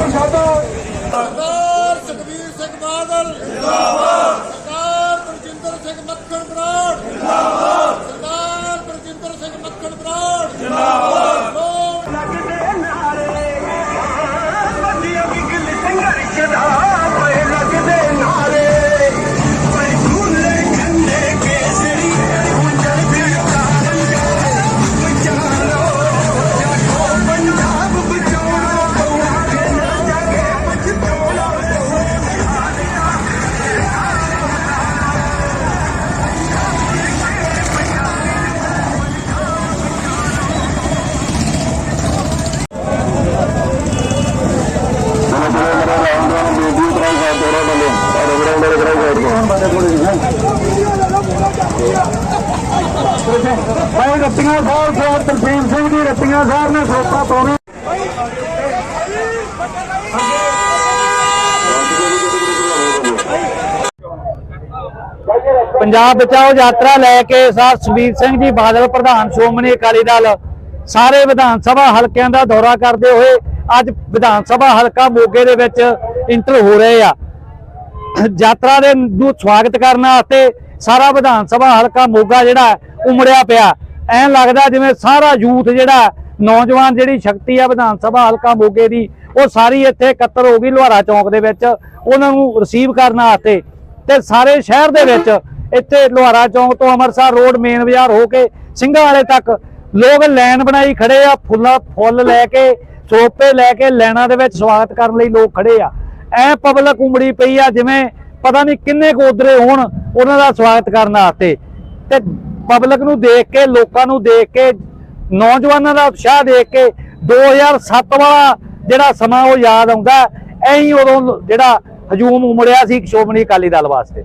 ਪ੍ਰਸ਼ਾਦਾ। ਸਰਦਾਰ ਸੁਖਬੀਰ ਸਿੰਘ ਬਾਦਲ। ਜਿੰਦਾਬਾਦ ਪੰਜਾਬ ਬਚਾਓ ਯਾਤਰਾ ਲੈ ਕੇ ਸਰ ਸੁਖਬੀਰ ਸਿੰਘ ਜੀ, ਬਾਦਲ ਪ੍ਰਧਾਨ, ਸ਼੍ਰੋਮਣੀ ਅਕਾਲੀ ਦਲ, ਸਾਰੇ ਵਿਧਾਨ ਸਭਾ ਹਲਕਿਆਂ ਦਾ ਦੌਰਾ ਕਰਦੇ ਹੋਏ ਅੱਜ ਵਿਧਾਨ ਸਭਾ ਹਲਕਾ ਮੋਗੇ ਦੇ ਵਿੱਚ ਇੰਟਰ ਹੋ ਰਹੇ ਆ। ਯਾਤਰਾ ਦੇ ਨੂੰ ਸਵਾਗਤ ਕਰਨ ਵਾਸਤੇ ਸਾਰਾ ਵਿਧਾਨ ਸਭਾ ਹਲਕਾ ਮੋਗਾ ਜਿਹੜਾ ਉਮੜਿਆ ਪਿਆ। ਐਂ ਲੱਗਦਾ ਜਿਵੇਂ ਸਾਰਾ ਯੂਥ ਜਿਹੜਾ ਨੌਜਵਾਨ ਜਿਹੜੀ ਸ਼ਕਤੀ ਆ ਵਿਧਾਨ ਸਭਾ ਹਲਕਾ ਮੋਗੇ ਦੀ, ਉਹ ਸਾਰੀ ਇੱਥੇ ਇਕੱਤਰ ਹੋ ਗਈ ਲੋਹਾਰਾ ਚੌਂਕ ਦੇ ਵਿੱਚ, ਉਹਨਾਂ ਨੂੰ ਰਿਸੀਵ ਕਰਨ ਵਾਸਤੇ। ਤੇ ਸਾਰੇ ਸ਼ਹਿਰ ਦੇ ਵਿੱਚ ਇੱਥੇ ਲੋਹਾਰਾ ਚੌਂਕ ਤੋਂ ਅੰਮ੍ਰਿਤਸਰ ਰੋਡ ਮੇਨ ਬਾਜ਼ਾਰ ਹੋ ਕੇ ਸਿੰਘਾਂ ਵਾਲੇ ਤੱਕ ਲੋਕ ਲਾਈਨ ਬਣਾਈ ਖੜੇ ਆ, ਫੁੱਲਾਂ, ਫੁੱਲ ਲੈ ਕੇ ਸੋਪੇ ਲੈ ਕੇ ਲਾਈਨਾਂ ਦੇ ਵਿੱਚ ਸਵਾਗਤ ਕਰਨ ਲਈ ਲੋਕ ਖੜੇ ਆ। ਐ ਪਬਲਿਕ ਉਮੜੀ ਪਈ ਆ, ਜਿਵੇਂ ਪਤਾ ਨਹੀਂ ਕਿੰਨੇ ਕੁ ਹੋਣ ਉਹਨਾਂ ਦਾ ਸਵਾਗਤ ਕਰਨ ਵਾਸਤੇ। ਤੇ ਪਬਲਿਕ ਨੂੰ ਦੇਖ ਕੇ, ਲੋਕਾਂ ਨੂੰ ਦੇਖ ਕੇ, ਨੌਜਵਾਨਾਂ ਦਾ ਉਤਸ਼ਾਹ ਦੇਖ ਕੇ 2007 ਵਾਲਾ ਜਿਹੜਾ ਸਮਾਂ ਉਹ ਯਾਦ ਆਉਂਦਾ, ਐਂ ਹੀ ਉਦੋਂ ਜਿਹੜਾ ਹਜੂਮ ਉਮੜਿਆ ਸੀ ਸ਼੍ਰੋਮਣੀ ਅਕਾਲੀ ਦਲ ਵਾਸਤੇ।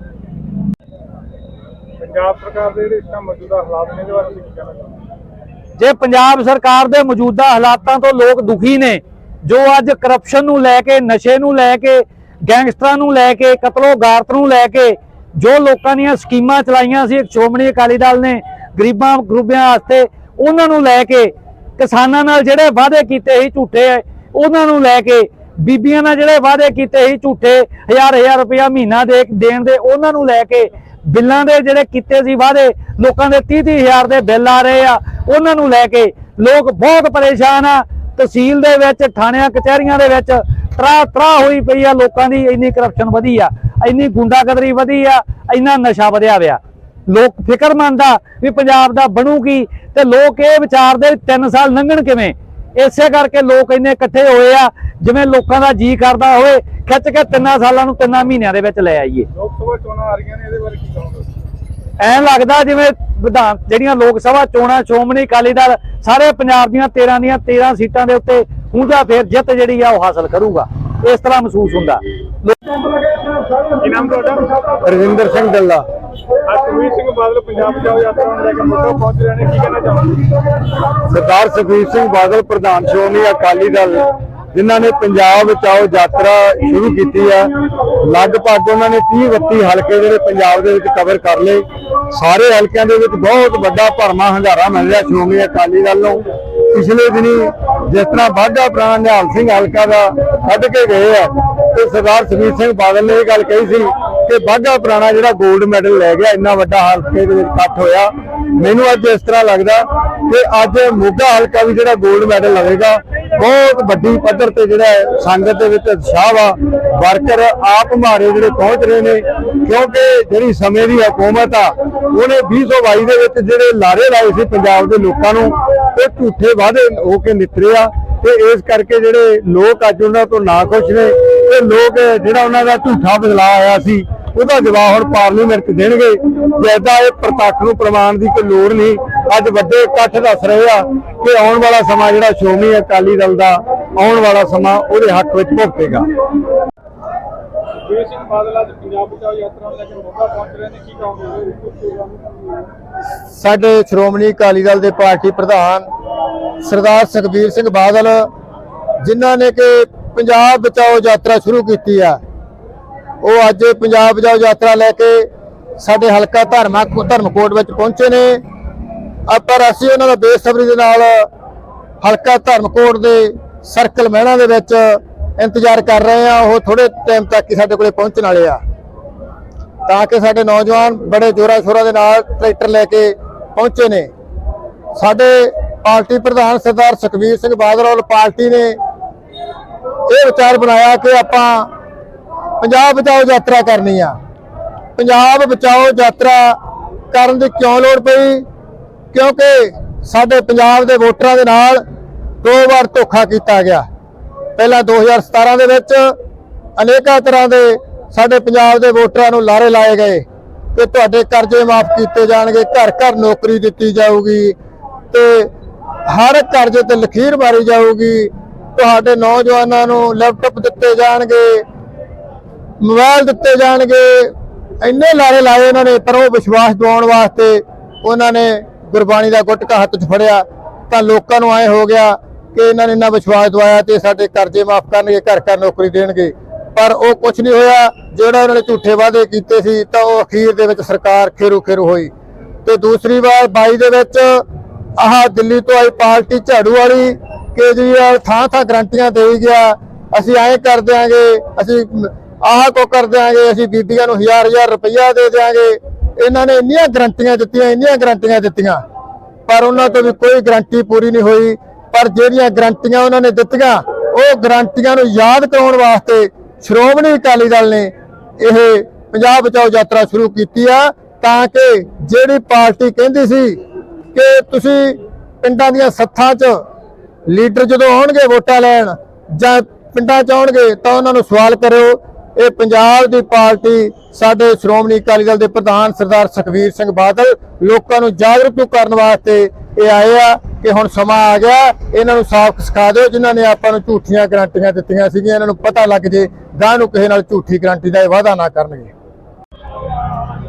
ਪੰਜਾਬ ਸਰਕਾਰ ਦੇ ਜਿਹੜੇ ਇਸ ਟਾਈਮ ਮੌਜੂਦਾ ਹਾਲਾਤ ਨੇ, ਇਹਦੇ ਬਾਰੇ ਤੁਸੀਂ ਕੀ ਕਹਿਣਾ ਚਾਹੁੰਦੇ ਜੇ ਪੰਜਾਬ ਸਰਕਾਰ ਦੇ ਮੌਜੂਦਾ ਹਾਲਾਤਾਂ ਤੋਂ ਲੋਕ ਦੁਖੀ ਨੇ, ਜੋ ਅੱਜ ਕਰਪਸ਼ਨ ਨੂੰ ਲੈ ਕੇ, ਨਸ਼ੇ ਨੂੰ ਲੈ ਕੇ, ਗੈਂਗਸਟਰਾਂ ਨੂੰ ਲੈ ਕੇ ਕਤਲੋ ਗਾਰਤ ਨੂੰ ਲੈ ਕੇ, ਜੋ ਲੋਕਾਂ ਦੀਆਂ ਸਕੀਮਾਂ ਚਲਾਈਆਂ ਸੀ ਸ਼੍ਰੋਮਣੀ ਅਕਾਲੀ ਦਲ ਨੇ ਗਰੀਬਾਂ ਗਰੂਬਿਆਂ ਵਾਸਤੇ, ਉਹਨਾਂ ਨੂੰ ਲੈ ਕੇ, ਕਿਸਾਨਾਂ ਨਾਲ ਜਿਹੜੇ ਵਾਅਦੇ ਕੀਤੇ ਸੀ ਝੂਠੇ, ਉਹਨਾਂ ਨੂੰ ਲੈ ਕੇ, ਬੀਬੀਆਂ ਨਾਲ ਜਿਹੜੇ ਵਾਅਦੇ ਕੀਤੇ ਸੀ ਝੂਠੇ ਹਜ਼ਾਰ ਹਜ਼ਾਰ ਰੁਪਇਆ ਮਹੀਨਾ ਦੇ ਦੇਣ ਦੇ, ਉਹਨਾਂ ਨੂੰ ਲੈ ਕੇ ਬਿੱਲਾਂ ਦੇ ਜਿਹੜੇ ਕੀਤੇ ਸੀ ਵਾਅਦੇ, ਲੋਕਾਂ ਦੇ 30 30 ਹਜ਼ਾਰ ਦੇ ਬਿੱਲ ਆ ਰਹੇ ਆ, ਉਹਨਾਂ ਨੂੰ ਲੈ ਕੇ ਲੋਕ ਬਹੁਤ ਪਰੇਸ਼ਾਨ ਆ। ਤਹਿਸੀਲ ਦੇ ਵਿੱਚ, ਥਾਣਿਆਂ, ਕਚਹਿਰੀਆਂ ਦੇ ਵਿੱਚ ਤਰਾ ਤਰਾ ਹੋਈ ਪਈ ਆ, ਲੋਕਾਂ ਦੀ ਇੰਨੀ ਕਰਪਸ਼ਨ ਵਧੀ ਆ, ਇੰਨੀ ਗੁੰਡਾਗਰਦੀ ਵਧੀ ਆ, ਇੰਨਾ ਨਸ਼ਾ ਵਧਿਆ ਵਿਆ ਲੋਕ ਫਿਕਰਮੰਦ ਆ ਵੀ ਪੰਜਾਬ ਦਾ ਬਣੂ ਕੀ ਤੇ ਲੋਕ ਇਹ ਵਿਚਾਰਦੇ 3 ਸਾਲ ਲੰਘਣ ਕਿਵੇਂ? ਇਸੇ ਕਰਕੇ ਲੋਕ ਇੰਨੇ ਇਕੱਠੇ ਹੋਏ ਆ ਜਿਵੇਂ ਲੋਕਾਂ ਦਾ ਜੀ ਕਰਦਾ ਹੋਵੇ ਖਿੱਚ ਕੇ ਤਿੰਨਾਂ ਸਾਲਾਂ ਨੂੰ ਤਿੰਨਾਂ ਮਹੀਨਿਆਂ ਦੇ ਵਿੱਚ ਲੈ ਆਈਏ। ਲੋਕ ਸਭਾ ਚੋਣਾਂ ਆ ਰਹੀਆਂ ਨੇ ਇਹਦੇ ਬਾਰੇ ਕੀ ਕਹੋਗੇ? ਐਂ ਲੱਗਦਾ ਜਿਵੇਂ ਵਿਧਾਨ ਜਿਹੜੀਆਂ ਲੋਕ ਸਭਾ ਚੋਣਾਂ ਸ਼੍ਰੋਮਣੀ ਅਕਾਲੀ ਦਲ ਸਾਰੇ ਪੰਜਾਬ ਦੀਆਂ 13 ਦੀਆਂ 13 ਸੀਟਾਂ ਦੇ ਉੱਤੇ ਹੁੰਜਾ ਫੇਰ ਜਿੱਤ ਜਿਹੜੀ ਆ ਉਹ ਹਾਸਲ ਕਰੂਗਾ। ਇਸ ਤਰ੍ਹਾਂ ਮਹਿਸੂਸ ਹੁੰਦਾ। ਕੀ ਨਾਮ ਤੁਹਾਡਾ? ਰਵਿੰਦਰ ਸਿੰਘ ਦੱਲਾ ਅੱਜ ਸੁਖਬੀਰ ਸਿੰਘ ਬਾਦਲ ਪੰਜਾਬ ਬਚਾਓ ਯਾਤਰਾ ਨੂੰ ਲੈ ਕੇ ਮੋਗਾ ਪਹੁੰਚ ਰਹੇ ਨੇ। ਕੀ ਕਹਿਣਾ ਚਾਹੁੰਦੇ ਸਰਦਾਰ ਸੁਖਬੀਰ ਸਿੰਘ ਬਾਦਲ, ਪ੍ਰਧਾਨ ਸ਼੍ਰੋਮਣੀ ਅਕਾਲੀ ਦਲ, ਜਿਨ੍ਹਾਂ ਨੇ ਪੰਜਾਬ ਬਚਾਓ ਯਾਤਰਾ ਸ਼ੁਰੂ ਕੀਤੀ ਹੈ। ਲਗਭਗ ਉਹਨਾਂ ਨੇ 30 32 ਹਲਕੇ ਜਿਹੜੇ ਪੰਜਾਬ ਦੇ ਵਿੱਚ ਕਵਰ ਕਰ ਲਏ। ਸਾਰੇ ਹਲਕਿਆਂ ਦੇ ਵਿੱਚ ਬਹੁਤ ਵੱਡਾ ਭਰਮਾ ਹੰਗਾਰਾ ਮਿਲ ਰਿਹਾ ਸ਼੍ਰੋਮਣੀ ਅਕਾਲੀ ਦਲ ਨੂੰ। ਪਿਛਲੇ ਦਿਨੀ ਜਿਸ ਤਰ੍ਹਾਂ ਵਾਢਾ ਪ੍ਰਾਣ ਨਿਹਾਲ ਸਿੰਘ ਹਲਕਾ ਦਾ ਕੱਢ ਕੇ ਗਏ ਆ, ਤੇ ਸਰਦਾਰ ਸੁਖਬੀਰ ਸਿੰਘ ਬਾਦਲ ਨੇ ਇਹ ਗੱਲ ਕਹੀ ਸੀ ਕਿ ਵਾਢਾ ਪੁਰਾਣਾ ਜਿਹੜਾ 골ਡ ਮੈਡਲ ਲੈ ਗਿਆ, ਇੰਨਾ ਵੱਡਾ ਹਲਕੇ ਦੇ ਵਿੱਚ ਇਕੱਠ ਹੋਇਆ। ਮੈਨੂੰ ਅੱਜ ਇਸ ਤਰ੍ਹਾਂ ਲੱਗਦਾ ਕਿ ਅੱਜ ਮੋਗਾ ਹਲਕਾ ਵੀ ਜਿਹੜਾ 골ਡ ਮੈਡਲ ਲਵੇਗਾ, ਬਹੁਤ ਵੱਡੀ ਪੱਧਰ ਤੇ ਜਿਹੜਾ ਸੰਗਤ ਦੇ ਵਿੱਚ ਉਤਸ਼ਾਹ ਵਾ। ਵਰਕਰ ਆਪ ਮਾਰੇ ਜਿਹੜੇ ਪਹੁੰਚ ਰਹੇ ਨੇ, ਕਿਉਂਕਿ ਜਿਹੜੀ ਸਮੇਂ ਦੀ ਹਕੂਮਤ ਆ, ਉਹਨੇ 2022 ਦੇ ਵਿੱਚ ਜਿਹੜੇ ਲਾਰੇ ਲਾਏ ਸੀ ਪੰਜਾਬ ਦੇ ਲੋਕਾਂ ਨੂੰ, ਉਹ ਝੂਠੇ ਵਾਅਦੇ ਹੋ ਕੇ ਨਿਤਰੇ ਆ। ਤੇ ਇਸ ਕਰਕੇ ਜਿਹੜੇ ਲੋਕ ਅੱਜ ਉਹਨਾਂ ਤੋਂ ਨਾ ਖੁਸ਼ ਨੇ, ਤੇ ਲੋਕ ਜਿਹੜਾ ਉਹਨਾਂ ਦਾ ਝੂਠਾ ਬਦਲਾਅ ਆਇਆ ਸੀ ਉਹਦਾ ਜਵਾਬ ਹੁਣ ਪਾਰਲੀਮੈਂਟ 'ਚ ਦੇਣਗੇ। ਜਿੱਦਾਂ ਇਹ ਪ੍ਰਤੱਖ ਨੂੰ ਪ੍ਰਮਾਣ ਦੀ ਕੋਈ ਲੋੜ ਨਹੀਂ ਅੱਜ ਵੱਡੇ ਇਕੱਠ ਦੱਸ ਰਹੇ ਆ ਕਿ ਆਉਣ ਵਾਲਾ ਸਮਾਂ ਜਿਹੜਾ ਸ਼੍ਰੋਮਣੀ ਅਕਾਲੀ ਦਲ ਦਾ ਆਉਣ ਵਾਲਾ ਸਮਾਂ ਉਹਦੇ ਹੱਕ ਵਿੱਚ ਭੁਗਤੇਗਾ। ਸੁਖਬੀਰ ਸਿੰਘ ਬਾਦਲ ਅੱਜ ਪੰਜਾਬ ਬਚਾਓ ਯਾਤਰਾ ਨੂੰ ਲੈ ਕੇ ਮੋਗਾ ਪਹੁੰਚ ਰਹੇ ਨੇ ਕੀ ਕਹੋਗੇ? ਸਾਡੇ ਸ਼੍ਰੋਮਣੀ ਅਕਾਲੀ ਦਲ ਦੇ ਪਾਰਟੀ ਪ੍ਰਧਾਨ ਸਰਦਾਰ ਸੁਖਬੀਰ ਸਿੰਘ ਬਾਦਲ ਜਿਨ੍ਹਾਂ ਨੇ ਕਿ ਪੰਜਾਬ ਬਚਾਓ ਯਾਤਰਾ ਸ਼ੁਰੂ ਕੀਤੀ ਆ ਉਹ ਅੱਜ ਪੰਜਾਬ ਜਾਓ ਯਾਤਰਾ ਲੈ ਕੇ ਸਾਡੇ ਹਲਕਾ ਧਰਮਾ ਧਰਮਕੋਟ ਵਿੱਚ ਪਹੁੰਚੇ ਨੇ। ਪਰ ਅਸੀਂ ਉਹਨਾਂ ਦਾ ਬੇਸਬਰੀ ਦੇ ਨਾਲ ਹਲਕਾ ਧਰਮਕੋਟ ਦੇ ਸਰਕਲ ਮਹਿਣਾ ਦੇ ਵਿੱਚ ਇੰਤਜ਼ਾਰ ਕਰ ਰਹੇ ਆ ਉਹ ਥੋੜੇ ਟਾਈਮ ਤੱਕ ਹੀ ਸਾਡੇ ਕੋਲੇ ਪਹੁੰਚਣ ਵਾਲੇ ਆ। ਤਾਂ ਕਿ ਸਾਡੇ ਨੌਜਵਾਨ ਬੜੇ ਜੋਰਾ ਸ਼ੋਰਾ ਦੇ ਨਾਲ ਟਰੈਕਟਰ ਲੈ ਕੇ ਪਹੁੰਚੇ ਨੇ। ਸਾਡੇ ਪਾਰਟੀ ਪ੍ਰਧਾਨ ਸਰਦਾਰ ਸੁਖਬੀਰ ਸਿੰਘ ਬਾਦਲ ਔਰ ਪਾਰਟੀ ਨੇ ਇਹ ਵਿਚਾਰ ਬਣਾਇਆ ਕਿ ਆਪਾਂ ਪੰਜਾਬ ਬਚਾਓ ਯਾਤਰਾ ਕਰਨੀ ਆ। ਪੰਜਾਬ ਬਚਾਓ ਯਾਤਰਾ ਕਰਨ ਦੀ ਕਿਉਂ ਲੋੜ ਪਈ? ਕਿਉਂਕਿ ਸਾਡੇ ਪੰਜਾਬ ਦੇ ਵੋਟਰਾਂ ਦੇ ਨਾਲ ਦੋ ਵਾਰ ਧੋਖਾ ਕੀਤਾ ਗਿਆ। ਪਹਿਲਾਂ 2017 ਦੇ ਵਿੱਚ ਅਨੇਕਾਂ ਤਰ੍ਹਾਂ ਦੇ ਸਾਡੇ ਪੰਜਾਬ ਦੇ ਵੋਟਰਾਂ ਨੂੰ ਲਾਰੇ ਲਾਏ ਗਏ ਕਿ ਤੁਹਾਡੇ ਕਰਜ਼ੇ ਮਾਫ ਕੀਤੇ ਜਾਣਗੇ, ਘਰ ਘਰ ਨੌਕਰੀ ਦਿੱਤੀ ਜਾਊਗੀ ਤੇ ਹਰ ਕਰਜ਼ੇ ਤੇ ਲਖੀਰ ਮਾਰੀ ਜਾਊਗੀ, ਤੁਹਾਡੇ ਨੌਜਵਾਨਾਂ ਨੂੰ ਲੈਪਟਾਪ ਦਿੱਤੇ ਜਾਣਗੇ ਮੋਬਾਈਲ ਦਿੱਤੇ ਜਾਣਗੇ। ਇੰਨੇ ਲਾਰੇ ਲਾਏ ਉਹਨਾਂ ਨੇ, ਪਰ ਉਹ ਵਿਸ਼ਵਾਸ ਦਿਵਾਉਣ ਵਾਸਤੇ ਉਹਨਾਂ ਨੇ ਗੁਰਬਾਣੀ ਦਾ ਗੁਟਕਾ ਹੱਥ 'ਚ ਫੜਿਆ। ਤਾਂ ਲੋਕਾਂ ਨੂੰ ਐ ਹੋ ਗਿਆ ਕਿ ਇਹਨਾਂ ਨੇ ਇੰਨਾ ਵਿਸ਼ਵਾਸ ਦਵਾਇਆ ਤੇ ਸਾਡੇ ਕਰਜ਼ੇ ਮਾਫ ਕਰਨਗੇ, ਘਰ ਘਰ ਨੌਕਰੀ ਦੇਣਗੇ। ਪਰ ਉਹ ਕੁਝ ਨਹੀਂ ਹੋਇਆ। ਜਿਹੜਾ ਉਹਨਾਂ ਨੇ ਝੂਠੇ ਵਾਅਦੇ ਕੀਤੇ ਸੀ, ਤਾਂ ਉਹ ਅਖੀਰ ਦੇ ਵਿੱਚ ਸਰਕਾਰ ਖੇਰੂ ਖੇਰੂ ਹੋਈ। ਤੇ ਦੂਸਰੀ ਵਾਰ 22 ਦੇ ਵਿੱਚ ਆਹ ਦਿੱਲੀ ਤੋਂ ਆਈ ਪਾਰਟੀ ਝਾੜੂ ਵਾਲੀ ਕੇਜਰੀਵਾਲ ਥਾਂ ਥਾਂ ਗਰੰਟੀਆਂ ਦੇਈ ਗਿਆ। ਅਸੀਂ ਐਂ ਕਰ ਦਿਆਂਗੇ, ਅਸੀਂ ਆਹ ਕੋ ਕਰ ਦਿਆਂਗੇ, ਅਸੀਂ ਬੀਬੀਆਂ ਨੂੰ ਹਜ਼ਾਰ ਹਜ਼ਾਰ ਰੁਪਈਆ ਦੇ ਦਿਆਂਗੇ। ਇਹਨਾਂ ਨੇ ਇੰਨੀਆਂ ਗਰੰਟੀਆਂ ਦਿੱਤੀਆਂ, ਇੰਨੀਆਂ ਗਰੰਟੀਆਂ ਦਿੱਤੀਆਂ। ਪਰ ਉਹਨਾਂ ਤੋਂ ਵੀ ਕੋਈ ਗਰੰਟੀ ਪੂਰੀ ਨਹੀਂ ਹੋਈ। ਪਰ ਜਿਹੜੀਆਂ ਗਰੰਟੀਆਂ ਉਹਨਾਂ ਨੇ ਦਿੱਤੀਆਂ, ਉਹ ਗਰੰਟੀਆਂ ਨੂੰ ਯਾਦ ਕਰਾਉਣ ਵਾਸਤੇ ਸ਼੍ਰੋਮਣੀ ਅਕਾਲੀ ਦਲ ਨੇ ਇਹ ਪੰਜਾਬ ਬਚਾਓ ਯਾਤਰਾ ਸ਼ੁਰੂ ਕੀਤੀ ਆ, ਤਾਂ ਕਿ ਜਿਹੜੀ ਪਾਰਟੀ ਕਹਿੰਦੀ ਸੀ ਕਿ ਤੁਸੀਂ ਪਿੰਡਾਂ ਦੀਆਂ ਸੱਥਾਂ 'ਚ ਲੀਡਰ ਜਦੋਂ ਆਉਣਗੇ ਵੋਟਾਂ ਲੈਣ ਜਾਂ ਪਿੰਡਾਂ 'ਚ ਆਉਣਗੇ ਤਾਂ ਉਹਨਾਂ ਨੂੰ ਸਵਾਲ ਕਰਿਓ ਇਹ ਪੰਜਾਬ ਦੀ ਪਾਰਟੀ ਸਾਡੇ ਸ਼੍ਰੋਮਣੀ ਅਕਾਲੀ ਦਲ ਦੇ ਪ੍ਰਧਾਨ ਸਰਦਾਰ ਸੁਖਬੀਰ ਸਿੰਘ ਬਾਦਲ ਲੋਕਾਂ ਨੂੰ ਜਾਗਰੂਕ ਕਰਨ ਵਾਸਤੇ ਇਹ ਆਏ ਆ ਕਿ ਹੁਣ ਸਮਾਂ ਆ ਗਿਆ, ਇਹਨਾਂ ਨੂੰ ਸਾਫ਼ ਸਿਖਾ ਦਿਓ, ਜਿਨ੍ਹਾਂ ਨੇ ਆਪਾਂ ਨੂੰ ਝੂਠੀਆਂ ਗਰੰਟੀਆਂ ਦਿੱਤੀਆਂ ਸੀਗੀਆਂ, ਇਹਨਾਂ ਨੂੰ ਪਤਾ ਲੱਗ ਜੇ ਗਾਂ ਨੂੰ ਕਿਸੇ ਨਾਲ ਝੂਠੀ ਗਰੰਟੀ ਦਾ ਵਾਅਦਾ ਨਾ ਕਰਨਗੇ।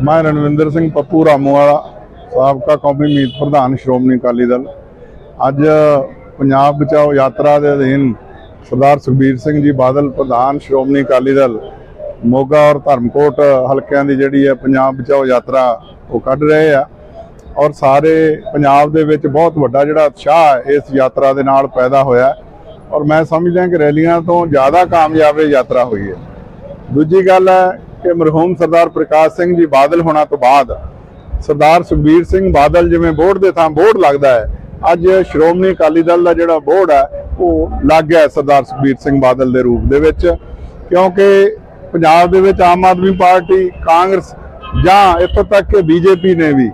ਮੈਂ ਰਣਵਿੰਦਰ ਸਿੰਘ ਪੱਪੂ ਰਾਮੂਵਾਲਾ, ਸਾਬਕਾ ਕੌਮੀ ਮੀਤ ਪ੍ਰਧਾਨ ਸ਼੍ਰੋਮਣੀ ਅਕਾਲੀ ਦਲ। ਅੱਜ ਪੰਜਾਬ ਬਚਾਓ ਯਾਤਰਾ ਦੇ ਅਧੀਨ ਸਰਦਾਰ ਸੁਖਬੀਰ ਸਿੰਘ ਜੀ ਬਾਦਲ ਪ੍ਰਧਾਨ ਸ਼੍ਰੋਮਣੀ ਅਕਾਲੀ ਦਲ ਮੋਗਾ ਔਰ ਧਰਮਕੋਟ ਹਲਕਿਆਂ ਦੀ ਜਿਹੜੀ ਹੈ ਪੰਜਾਬ ਬਚਾਓ ਯਾਤਰਾ ਉਹ ਕੱਢ ਰਹੇ ਆ। ਔਰ ਸਾਰੇ ਪੰਜਾਬ ਦੇ ਵਿੱਚ ਬਹੁਤ ਵੱਡਾ ਜਿਹੜਾ ਉਤਸ਼ਾਹ ਇਸ ਯਾਤਰਾ ਦੇ ਨਾਲ ਪੈਦਾ ਹੋਇਆ। ਔਰ ਮੈਂ ਸਮਝਦਾ ਕਿ ਰੈਲੀਆਂ ਤੋਂ ਜ਼ਿਆਦਾ ਕਾਮਯਾਬ ਇਹ ਯਾਤਰਾ ਹੋਈ ਹੈ। ਦੂਜੀ ਗੱਲ ਹੈ ਕਿ ਮਰਹੂਮ ਸਰਦਾਰ ਪ੍ਰਕਾਸ਼ ਸਿੰਘ ਜੀ ਬਾਦਲ ਹੋਣਾ ਤੋਂ ਬਾਅਦ ਸਰਦਾਰ ਸੁਖਬੀਰ ਸਿੰਘ ਬਾਦਲ ਜਿਵੇਂ ਬੋਰਡ ਦੇ ਥਾਂ ਬੋਰਡ ਲੱਗਦਾ ਹੈ, ਅੱਜ ਸ਼੍ਰੋਮਣੀ ਅਕਾਲੀ ਦਲ ਦਾ ਜਿਹੜਾ ਬੋਰਡ ਹੈ, ਉਹ ਲੱਗ ਗਿਆ ਸਰਦਾਰ ਸੁਖਬੀਰ ਸਿੰਘ ਬਾਦਲ ਦੇ ਰੂਪ ਦੇ ਵਿੱਚ। ਕਿਉਂਕਿ ਪੰਜਾਬ ਦੇ ਵਿੱਚ ਆਮ ਆਦਮੀ ਪਾਰਟੀ, ਕਾਂਗਰਸ ਜਾਂ ਇੱਥੋਂ ਤੱਕ ਕਿ ਬੀਜੇਪੀ ਨੇ ਵੀ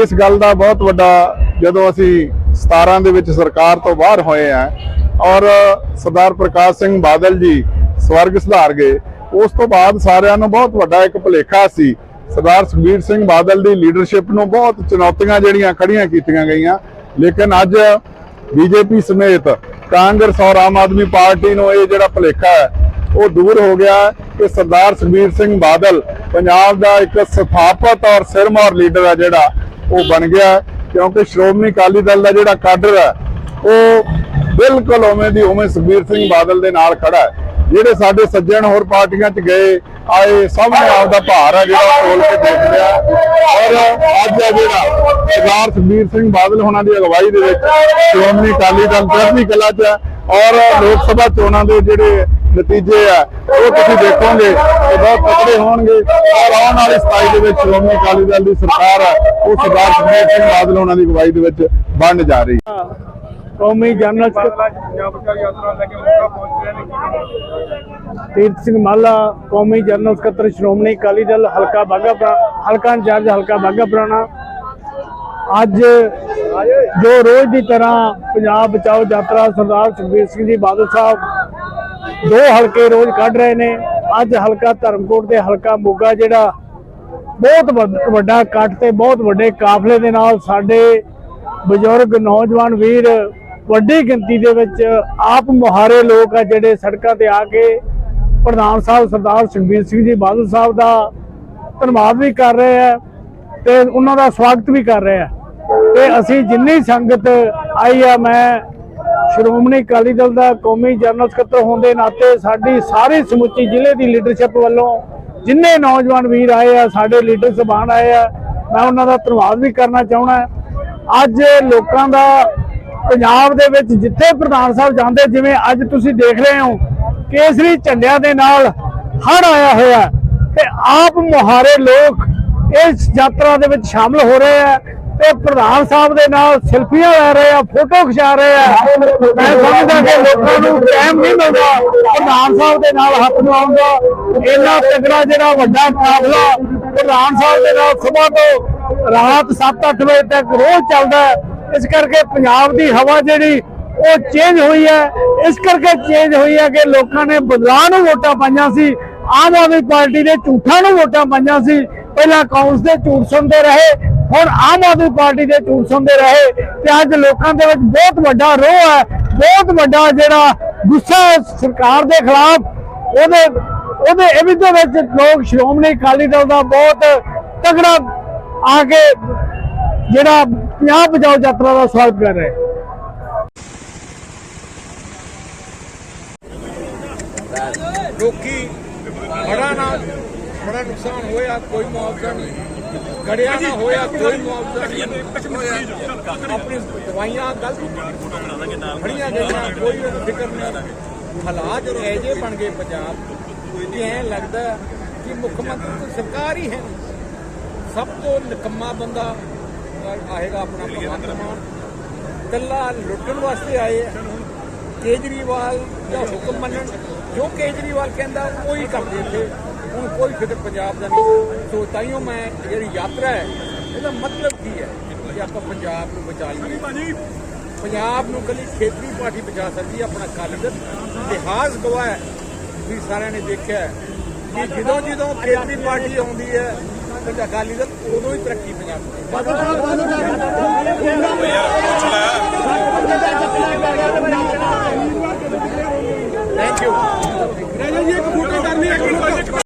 ਇਸ ਗੱਲ ਦਾ ਬਹੁਤ ਵੱਡਾ ਜਦੋਂ ਅਸੀਂ 17 ਦੇ ਵਿੱਚ ਸਰਕਾਰ ਤੋਂ ਬਾਹਰ ਹੋਏ ਆ ਔਰ ਸਰਦਾਰ ਪ੍ਰਕਾਸ਼ ਸਿੰਘ ਬਾਦਲ ਜੀ ਸਵਰਗ ਸੁਧਾਰ ਗਏ, ਉਸ ਤੋਂ ਬਾਅਦ ਸਾਰਿਆਂ ਨੂੰ ਬਹੁਤ ਵੱਡਾ ਇੱਕ ਭੁਲੇਖਾ ਸੀ। ਸਰਦਾਰ ਸੁਖਬੀਰ ਸਿੰਘ ਬਾਦਲ ਦੀ ਲੀਡਰਸ਼ਿਪ ਨੂੰ ਬਹੁਤ ਚੁਣੌਤੀਆਂ ਜਿਹੜੀਆਂ ਖੜੀਆਂ ਕੀਤੀਆਂ ਗਈਆਂ, ਲੇਕਿਨ ਅੱਜ ਬੀਜੇਪੀ ਸਮੇਤ ਕਾਂਗਰਸ ਔਰ ਆਮ ਆਦਮੀ ਪਾਰਟੀ ਨੂੰ ਇਹ ਜਿਹੜਾ ਭੁਲੇਖਾ ਹੈ, ਉਹ ਦੂਰ ਹੋ ਗਿਆ। ਕਿ ਸਰਦਾਰ ਸੁਖਬੀਰ ਸਿੰਘ ਬਾਦਲ ਪੰਜਾਬ ਦਾ ਇੱਕ ਸਥਾਪਤ ਔਰ ਸਿਰਮੌਰ ਲੀਡਰ ਹੈ ਜਿਹੜਾ, ਉਹ ਬਣ ਗਿਆ ਕਿਉਂਕਿ ਸ਼੍ਰੋਮਣੀ ਅਕਾਲੀ ਦਲ ਦਾ ਜਿਹੜਾ ਕਾਡਰ ਹੈ, ਉਹ ਬਿਲਕੁਲ ਉਵੇਂ ਦੀ ਉਵੇਂ ਸੁਖਬੀਰ ਸਿੰਘ ਬਾਦਲ ਦੇ ਨਾਲ ਖੜਾ ਹੈ। ਜਿਹੜੇ ਸਾਡੇ ਸੱਜਣ ਹੋਰ ਪਾਰਟੀਆਂ 'ਚ ਗਏ, ਆਏ ਸਭ ਨੇ ਆਪਦਾ ਭਾਰ ਹੈ ਜਿਹੜਾ ਉਹ ਕੇ ਦੇਖ ਲਿਆ ਔਰ ਅੱਜ ਹੈ ਜਿਹੜਾ ਸਰਦਾਰ ਸੁਖਬੀਰ ਸਿੰਘ ਬਾਦਲ ਹੋਣਾ ਦੀ ਅਗਵਾਈ ਦੇ ਵਿੱਚ ਸ਼੍ਰੋਮਣੀ ਅਕਾਲੀ ਦਲ ਚੜ੍ਹਦੀ ਕਲਾ 'ਚ ਹੈ। ਔਰ ਲੋਕ ਸਭਾ ਚੋਣਾਂ ਦੇ ਜਿਹੜੇ ਨਤੀਜੇ ਆ ਉਹ ਤੁਸੀਂ ਦੇਖੋਗੇ ਕਿ ਬਹੁਤ ਤਕੜੇ ਹੋਣਗੇ। ਔਰ ਆਉਣ ਵਾਲੇ 27 ਦੇ ਵਿੱਚ ਸ਼੍ਰੋਮਣੀ ਅਕਾਲੀ ਦਲ ਦੀ ਸਰਕਾਰ ਹੈ ਉਹ ਸਰਦਾਰ ਸੁਖਬੀਰ ਸਿੰਘ ਬਾਦਲ ਹੋਣਾ ਦੀ ਅਗਵਾਈ ਦੇ ਵਿੱਚ ਬਣਨ ਜਾ ਰਹੀ ਹੈ। ਕੌਮੀ ਜਨਰਲ ਪੰਜਾਬ ਬਚਾਓ ਯਾਤਰਾ ਲੈ ਕੇ ਮੋਗਾ ਪਹੁੰਚ ਰਹੇ ਨੇ ਕੀ ਤੀਰਥ ਸਿੰਘ ਮਾਲਾ ਕੌਮੀ ਜਨਰਲ ਸਕੱਤਰ ਸ਼੍ਰੋਮਣੀ ਅਕਾਲੀ ਦਲ ਹਲਕਾ ਬਾਗਾ ਹਲਕਾ ਇੰਚਾਰਜ ਹਲਕਾ ਬਾਗਾ ਪੁਰਾਣਾ ਅੱਜ ਜੋ ਰੋਜ਼ ਦੀ ਤਰ੍ਹਾਂ ਪੰਜਾਬ ਬਚਾਓ ਯਾਤਰਾ ਸਰਦਾਰ ਸੁਖਬੀਰ ਸਿੰਘ ਜੀ ਬਾਦਲ ਸਾਹਿਬ ਦੋ ਹਲਕੇ ਰੋਜ਼ ਕੱਢ ਰਹੇ ਨੇ। ਅੱਜ ਹਲਕਾ ਧਰਮਕੋਟ ਦੇ ਹਲਕਾ ਮੋਗਾ ਜਿਹੜਾ ਬਹੁਤ ਵੱਡ- ਵੱਡਾ ਇਕੱਠ ਤੇ ਬਹੁਤ ਵੱਡੇ ਕਾਫਲੇ ਦੇ ਨਾਲ ਸਾਡੇ ਬਜ਼ੁਰਗ, ਨੌਜਵਾਨ ਵੀਰ ਵੱਡੀ ਗਿਣਤੀ ਦੇ ਵਿੱਚ ਆਪ ਮੁਹਾਰੇ ਲੋਕ ਆ ਜਿਹੜੇ ਸੜਕਾਂ ਤੇ ਆ ਕੇ ਪ੍ਰਧਾਨ ਸਾਹਿਬ ਸਰਦਾਰ ਸੁਖਬੀਰ ਸਿੰਘ ਜੀ ਬਾਦਲ ਸਾਹਿਬ ਦਾ ਧੰਨਵਾਦ ਵੀ ਕਰ ਰਹੇ ਆ ਤੇ ਉਹਨਾਂ ਦਾ ਸਵਾਗਤ ਵੀ ਕਰ ਰਹੇ ਆ। ਤੇ ਅਸੀਂ ਜਿੰਨੀ ਸੰਗਤ ਆਈ ਆ, ਮੈਂ ਸ਼੍ਰੋਮਣੀ ਅਕਾਲੀ ਦਲ ਦਾ ਕੌਮੀ ਜਨਰਲ ਸਕੱਤਰ ਹੋਣ ਦੇ ਨਾਤੇ ਸਾਡੀ ਸਾਰੀ ਸਮੁੱਚੀ ਜ਼ਿਲ੍ਹੇ ਦੀ ਲੀਡਰਸ਼ਿਪ ਵੱਲੋਂ ਜਿੰਨੇ ਨੌਜਵਾਨ ਵੀਰ ਆਏ ਆ, ਸਾਡੇ ਲੀਡਰ ਸਬਾਨ ਆਏ ਆ, ਮੈਂ ਉਹਨਾਂ ਦਾ ਧੰਨਵਾਦ ਵੀ ਕਰਨਾ ਚਾਹਣਾ ਅੱਜ ਲੋਕਾਂ ਦਾ ਪੰਜਾਬ ਦੇ ਵਿੱਚ ਜਿੱਥੇ ਪ੍ਰਧਾਨ ਸਾਹਿਬ ਜਾਂਦੇ, ਜਿਵੇਂ ਅੱਜ ਤੁਸੀਂ ਦੇਖ ਰਹੇ ਹੋ, ਕੇਸਰੀ ਝੰਡਿਆਂ ਦੇ ਨਾਲ ਹੜ ਆਇਆ ਹੋਇਆ ਤੇ ਆਪ ਮੁਹਾਰੇ ਲੋਕ ਇਸ ਯਾਤਰਾ ਦੇ ਵਿੱਚ ਸ਼ਾਮਲ ਹੋ ਰਹੇ ਆ। ਤੇ ਪ੍ਰਧਾਨ ਸਾਹਿਬ ਦੇ ਨਾਲ ਸੈਲਫੀਆਂ ਲੈ ਰਹੇ ਆ, ਫੋਟੋ ਖਿਚਾ ਰਹੇ ਆ। ਮੈਂ ਸਮਝਦਾ ਕਿ ਲੋਕਾਂ ਨੂੰ ਟਾਈਮ ਨਹੀਂ ਮਿਲਦਾ, ਪ੍ਰਧਾਨ ਸਾਹਿਬ ਦੇ ਨਾਲ ਹੱਥ ਮਿਲਾਉਣ ਦਾ। ਇੰਨਾ ਤਗੜਾ ਜਿਹੜਾ ਵੱਡਾ ਕਾਫਲਾ ਪ੍ਰਧਾਨ ਸਾਹਿਬ ਦੇ ਨਾਲ ਸਵੇਰ ਤੋਂ ਰਾਤ 7-8 ਵਜੇ ਤੱਕ ਰੋਜ਼ ਚੱਲਦਾ ਇਸ ਕਰਕੇ ਪੰਜਾਬ ਦੀ ਹਵਾ ਜਿਹੜੀ, ਉਹ ਚੇਂਜ ਹੋਈ ਹੈ। ਇਸ ਕਰਕੇ ਚੇਂਜ ਹੋਈ ਹੈ ਕਿ ਲੋਕਾਂ ਨੇ ਬਦਲਾਅ ਨੂੰ ਵੋਟਾਂ ਪਾਈਆਂ ਸੀ। ਆਮ ਆਦਮੀ ਪਾਰਟੀ ਦੇ ਝੂਠਾਂ ਨੂੰ ਵੋਟਾਂ ਪਾਈਆਂ ਸੀ। ਪਹਿਲਾਂ ਕਾਂਗਰਸ ਦੇ ਝੂਠ ਸੁਣਦੇ ਰਹੇ ਹੁਣ ਆਮ ਆਦਮੀ ਪਾਰਟੀ ਦੇ ਝੂਠ ਸੁਣਦੇ ਰਹੇ ਤੇ ਅੱਜ ਲੋਕਾਂ ਦੇ ਵਿੱਚ ਬਹੁਤ ਵੱਡਾ ਰੋਹ ਹੈ, ਬਹੁਤ ਵੱਡਾ ਜਿਹੜਾ ਗੁੱਸਾ ਸਰਕਾਰ ਦੇ ਖਿਲਾਫ। ਉਹਦੇ ਉਹਦੇ ਇਹ ਦੇ ਵਿੱਚ ਲੋਕ ਸ਼੍ਰੋਮਣੀ ਅਕਾਲੀ ਦਲ ਦਾ ਬਹੁਤ ਤਗੜਾ ਆ ਕੇ ਜਿਹੜਾ ਪੰਜਾਬ ਬਚਾਓ ਯਾਤਰਾ ਦਾ ਸਵਾਗਤ ਕਰ ਰਹੇ। ਲੋਕੀ ਬੜਾ ਨਾਲ ਬੜਾ ਨੁਕਸਾਨ ਹੋਇਆ, ਕੋਈ ਮੁਆਵਜ਼ਾ ਨਹੀਂ। ਗੜਿਆ ਨਾ ਹੋਇਆ, ਕੋਈ ਮੁਆਵਜ਼ਾ ਨਹੀਂ ਆਪਣੀ ਦਵਾਈਆਂ ਗਲਤ ਖੜੀਆਂ ਗਈਆਂ, ਕੋਈ ਫਿਕਰ ਨਹੀਂ। ਹਾਲਾਤ ਇਹੋ ਬਣ ਗਏ ਪੰਜਾਬ ਕਿ ਐਂ ਲੱਗਦਾ ਕਿ ਮੁੱਖ ਮੰਤਰੀ ਤਾਂ ਸਰਕਾਰ ਹੀ ਹੈ ਸਭ ਤੋਂ ਨਿਕੰਮਾ ਬੰਦਾ ਆਏਗਾ ਆਪਣਾ ਭਗਵੰਤ ਮਾਨ। ਕੱਲਾ ਲੁੱਟਣ ਵਾਸਤੇ ਆਏ ਆ। ਕੇਜਰੀਵਾਲ ਦਾ ਹੁਕਮ ਮੰਨਣ, ਜੋ ਕੇਜਰੀਵਾਲ ਕਹਿੰਦਾ, ਉਹੀ ਕਰਦੇ ਇੱਥੇ। ਉਹਨੂੰ ਕੋਈ ਫਿਕਰ ਪੰਜਾਬ ਦਾ ਨਹੀਂ। ਸੋ ਤਾਈਓ ਮੈਂ ਜਿਹੜੀ ਯਾਤਰਾ ਹੈ ਇਹਦਾ ਮਤਲਬ ਕੀ ਹੈ ਕਿ ਆਪਾਂ ਪੰਜਾਬ ਨੂੰ ਬਚਾ ਲਈਏ? ਪੰਜਾਬ ਨੂੰ ਕੱਲੀ ਖੇਤਰੀ ਪਾਰਟੀ ਬਚਾ ਸਕਦੀ ਹੈ ਆਪਣਾ ਕਾਲਜ। ਇਤਿਹਾਸ ਗਵਾਹ ਹੈ ਵੀ ਸਾਰਿਆਂ ਨੇ ਦੇਖਿਆ ਕਿ ਜਦੋਂ ਜਦੋਂ ਖੇਤਰੀ ਪਾਰਟੀ ਆਉਂਦੀ ਹੈ ਤੇ ਅਕਾਲੀ ਦਲ ਉਦੋਂ ਹੀ ਤਰੱਕੀ ਪੰਜਾਬ ਨੂੰ ਥੈਂਕ ਯੂ ਰਾਜਾ ਜੀ ਇੱਕ ਫੋਟੋ ਕਰਨੀ ਹੈ ਇੱਕ